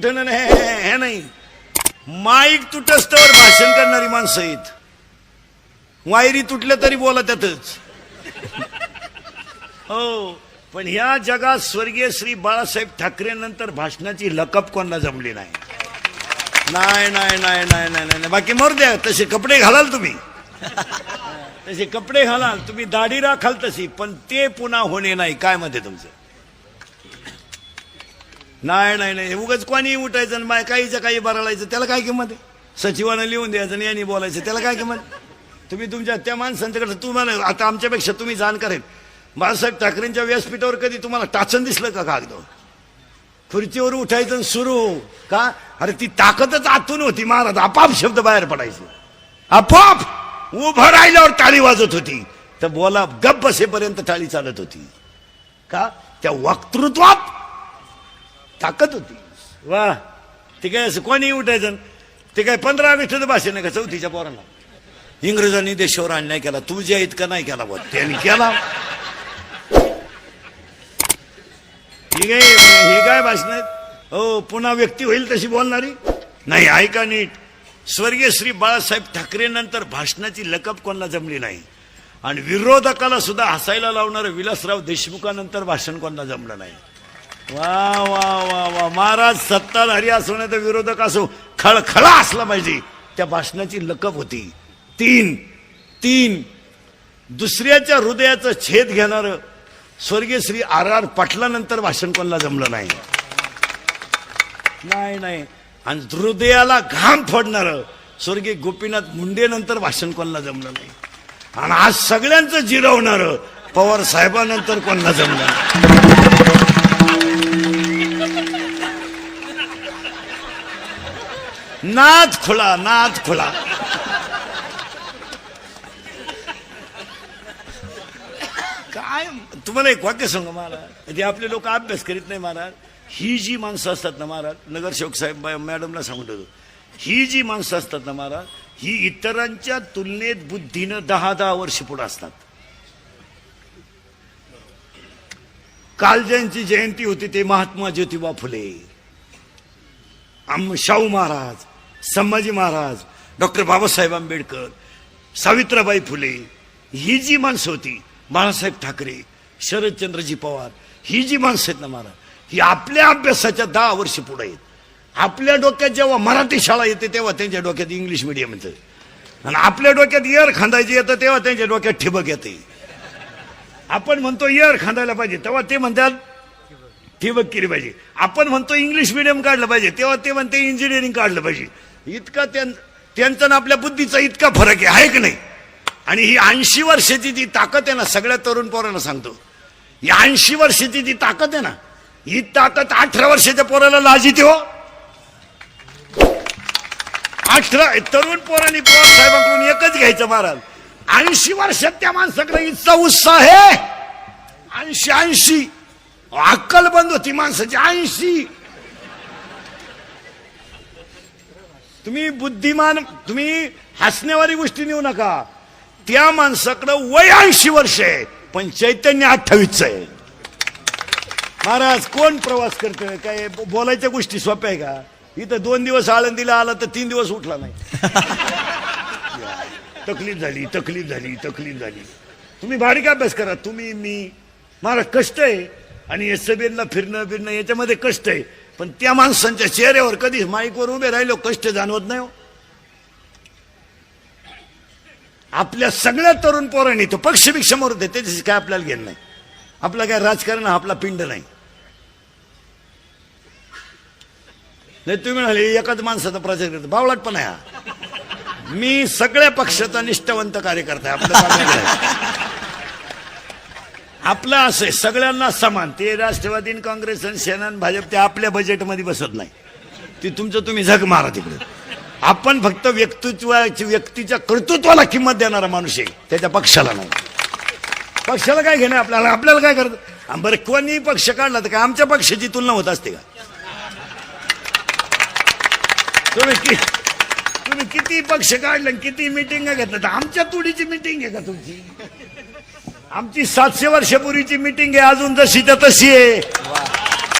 उठणं नाही हे- नाही. माईक तुटस्तवर भाषण करणारी माणसं आहेत. वायरी तुटल्या तरी बोला त्यातच. हो पण ह्या जगात स्वर्गीय श्री बाळासाहेब ठाकरे नंतर भाषणाची लकप कोणाला जमली नाही? नाही नाही नाही नाही नाही नाही बाकी मरू द्या तसे कपडे घालाल तुम्ही. तसे कपडे घालाल तुम्ही दाढी राखाल तशी पण ते पुन्हा होणे नाही. काय मध्ये तुमचं? नाही नाही नाही. उगाच कोणी उठायचं बाय काहीचं काही बरळायचं त्याला काय किंमत आहे? सचिवानं लिहून द्यायचं आणि यांनी बोलायचं त्याला काय किंमत तुम्ही तुमच्या त्या माणसांच्याकडे तुम्हाला आता आमच्यापेक्षा तुम्ही जाण करेल बाळासाहेब ठाकरेंच्या व्यासपीठावर कधी तुम्हाला टाचन दिसलं का कागद खुर्चीवर उठायचं आणि सुरू हो. का? अरे ती ताकदच आतून होती महाराज. आपाप शब्द बाहेर पडायचे. आपोआप उभं राहिल्यावर टाळी वाजत होती. तर बोला गप्प बसेपर्यंत टाळी चालत होती. का? त्या वक्तृत्वात ताकद होती. वा. ते काय असं कोणी उठायचं? ते काय पंधरा ऑगस्टचं भाषण आहे का चौथीच्या पोरांना? इंग्रजांनी देशावर अन्याय केला. तुझ्या इतका नाही केला बघ त्यांनी केला. ठीक आहे हे काय भाषण आहेत? हो पुन्हा व्यक्ती होईल तशी बोलणारी? नाही ऐका नीट. स्वर्गीय श्री बाळासाहेब ठाकरे नंतर भाषणाची लकप कोणाला जमली नाही? आणि विरोधकाला सुद्धा हसायला लावणारं विलासराव देशमुखानंतर भाषण कोणाला जमलं नाही? वा वा वा वा. महाराज सत्ताधारी असो नाही तर विरोधक असो. खळखळा असला पाहिजे. त्या भाषणाची लकप होती. तीन तीन. दुसऱ्याच्या हृदयाचं छेद घेणारं स्वर्गीय श्री आर आर पाटलानंतर भाषण कोणाला जमलं नाही? नाही नाही. आणि हृदयाला घाम फोडणार स्वर्गीय गोपीनाथ मुंडे नंतर भाषण कोणाला जमलं नाही? आणि आज सगळ्यांचं जिरवणार पवार साहेबानंतर कोणाला जमलं नाही. नाद खुला नाद खुला. काय? तुम्हाला एक वाक्य सांगू महाराज? ते आपले लोक अभ्यास करीत नाही महाराज. ही जी माणसं असतात ना महाराज नगरसेवक साहेब मॅडमला सांगत होतो ही जी माणसं असतात ना महाराज ही इतरांच्या तुलनेत बुद्धीनं दहा दहा वर्ष पुढे असतात. काल ज्यांची जयंती होती ते महात्मा ज्योतिबा फुले. आम शाहू महाराज. संभाजी महाराज डॉक्टर बाबासाहेब आंबेडकर सावित्राबाई फुले ही जी माणसं होती बाळासाहेब ठाकरे शरदचंद्रजी पवार ही जी माणसं आहेत ना महाराज ही आपल्या अभ्यासाच्या दहा वर्ष पुढे आहेत. आपल्या डोक्यात जेव्हा मराठी शाळा येते तेव्हा त्यांच्या डोक्यात इंग्लिश मिडियम येतं. आणि आपल्या डोक्यात एअर खांदायची येतं तेव्हा त्यांच्या डोक्यात ठिबक येते. आपण म्हणतो एअर खांदायला पाहिजे तेव्हा ते म्हणतात ठिबक केली पाहिजे. आपण म्हणतो इंग्लिश मिडियम काढलं पाहिजे तेव्हा ते म्हणते इंजिनिअरिंग काढलं पाहिजे. इतका त्यां- त्यांचा आपल्या बुद्धीचा इतका फरक आहे आहे की नाही? आणि ही ऐंशी वर्षाची जी ताकद आहे ना सगळ्या तरुण पोरांना सांगतो. ही ऐंशी वर्षाची जी ताकद आहे ना ही ताकद अठरा वर्षाच्या पोराला लाजी हो. अठरा तरुण पोरांनी पवार साहेबांकडून एकच घ्यायचं महाराज ऐंशी वर्षात त्या माणसाकडे इतका उत्साह आहे. ऐंशी ऐंशी. अक्कल बंद होती माणसाची ऐंशी. तुम्ही बुद्धिमान तुम्ही हसण्यावारी गोष्टी नेऊ नका. त्या माणसाकडं वय ऐंशी वर्ष आहे पण चैतन्य अठ्ठावीसच आहे. महाराज कोण प्रवास करतोय? काय बोलायच्या गोष्टी सोप्या आहे का? इथं दोन दिवस आळंदीला आला तर तीन दिवस उठला नाही. तकलीफ झाली तकलीफ झाली तकलीफ झाली. तुम्ही बारीक अभ्यास करा? तुम्ही मी. मला कष्ट आहे. आणि एस फिरणं फिरणं याच्यामध्ये कष्ट आहे. पण त्या माणसांच्या चेहऱ्यावर कधी माईकवर उभे राहिलो कष्ट जाणवत नाही हो. आपल्या सगळ्या तरुण पोरांनी तो पक्ष समोर होते त्याच्याशी काय आपल्याला घेणं नाही. आपलं काय राजकारण हा आपला पिंड नाही. नाही तुम्ही म्हणाले एकाच माणसाचा प्रचार करतो. बावळाट पण आहे मी सगळ्या पक्षाचा निष्ठावंत कार्यकर्ता आहे. आपलं असं आहे सगळ्यांना समान. ते राष्ट्रवादी काँग्रेस आणि सेना आणि भाजप ते आपल्या बजेटमध्ये बसत नाही. ते तुमचं तुम्ही झग मारा तिकडे. आपण फक्त व्यक्तित्वाची व्यक्तीच्या कर्तृत्वाला किंमत देणारा माणूस आहे त्याच्या पक्षाला नाही. पक्षाला काय घेणं आपल्याला? आपल्याला काय करत बरं कोणी पक्ष काढला तर काय? आमच्या पक्षाची तुलना होत असते का? तुम्ही कि तुम्ही किती पक्ष काढले आणि किती मिटिंग घेतलं तर आमच्या तुडीची मिटिंग आहे का तुमची? आमची सातशे वर्षापूर्वीची मिटिंग आहे अजून जशी तर तशी आहे.